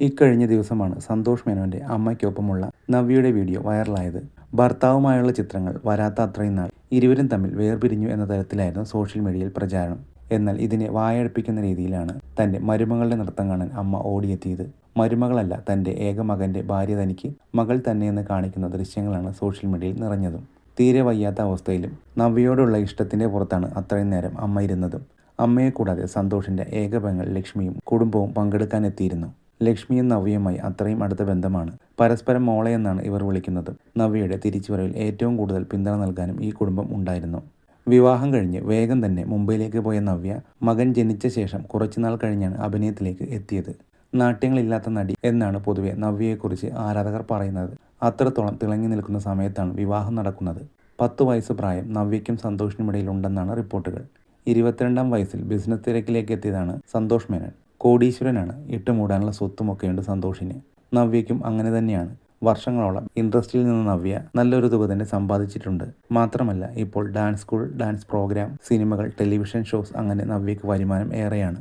ഇക്കഴിഞ്ഞ ദിവസമാണ് സന്തോഷ് മേനോന്റെ അമ്മയ്ക്കൊപ്പമുള്ള നവ്യയുടെ വീഡിയോ വൈറലായത്. ഭർത്താവുമായുള്ള ചിത്രങ്ങൾ വരാത്ത അത്രയും നാൾ ഇരുവരും തമ്മിൽ വേർപിരിഞ്ഞു എന്ന തരത്തിലായിരുന്നു സോഷ്യൽ മീഡിയയിൽ പ്രചാരണം. എന്നാൽ ഇതിനെ വായടുപ്പിക്കുന്ന രീതിയിലാണ് തന്റെ മരുമകളുടെ നൃത്തം കാണാൻ അമ്മ ഓടിയെത്തിയത്. മരുമകളല്ല തന്റെ ഏക മകന്റെ ഭാര്യ തനിക്ക് മകൾ തന്നെയെന്ന് കാണിക്കുന്ന ദൃശ്യങ്ങളാണ് സോഷ്യൽ മീഡിയയിൽ നിറഞ്ഞതും. തീരെ വയ്യാത്ത അവസ്ഥയിലും നവ്യയോടുള്ള ഇഷ്ടത്തിന്റെ പുറത്താണ് അത്രയും നേരം അമ്മ ഇരുന്നതും. അമ്മയെ കൂടാതെ സന്തോഷിന്റെ ഏക പെങ്ങൾ ലക്ഷ്മിയും കുടുംബവും പങ്കെടുക്കാനെത്തിയിരുന്നു. ലക്ഷ്മിയും നവ്യയുമായി അത്രയും അടുത്ത ബന്ധമാണ്. പരസ്പരം മോളെ എന്നാണ് ഇവർ വിളിക്കുന്നത്. നവ്യയുടെ തിരിച്ചുവരവിൽ ഏറ്റവും കൂടുതൽ പിന്തുണ നൽകാനും ഈ കുടുംബം ഉണ്ടായിരുന്നു. വിവാഹം കഴിഞ്ഞ് വേഗം തന്നെ മുംബൈയിലേക്ക് പോയ നവ്യ മകൻ ജനിച്ച ശേഷം കുറച്ചുനാൾ കഴിഞ്ഞാണ് അഭിനയത്തിലേക്ക് എത്തിയത്. നാട്യങ്ങളില്ലാത്ത നടി എന്നാണ് പൊതുവെ നവ്യയെക്കുറിച്ച് ആരാധകർ പറയുന്നത്. അത്രത്തോളം തിളങ്ങി നിൽക്കുന്ന സമയത്താണ് വിവാഹം നടക്കുന്നത്. പത്ത് വയസ്സ് പ്രായം നവ്യയ്ക്കും സന്തോഷിനുമിടയിൽ ഉണ്ടെന്നാണ് റിപ്പോർട്ടുകൾ. ഇരുപത്തിരണ്ടാം വയസ്സിൽ ബിസിനസ് തിരക്കിലേക്ക് എത്തിയതാണ് സന്തോഷ് മേനോൻ. കോടീശ്വരനാണ്. ഇട്ട് മൂടാനുള്ള സ്വത്തുമൊക്കെയുണ്ട് സന്തോഷിന്. നവ്യയ്ക്കും അങ്ങനെ തന്നെയാണ്. വർഷങ്ങളോളം ഇൻഡസ്ട്രിയിൽ നിന്ന് നവ്യ നല്ലൊരു തുക തന്നെ സമ്പാദിച്ചിട്ടുണ്ട്. മാത്രമല്ല ഇപ്പോൾ ഡാൻസ് സ്കൂൾ ഡാൻസ് പ്രോഗ്രാം സിനിമകൾ ടെലിവിഷൻ ഷോസ് അങ്ങനെ നവ്യയ്ക്ക് വരുമാനം ഏറെയാണ്.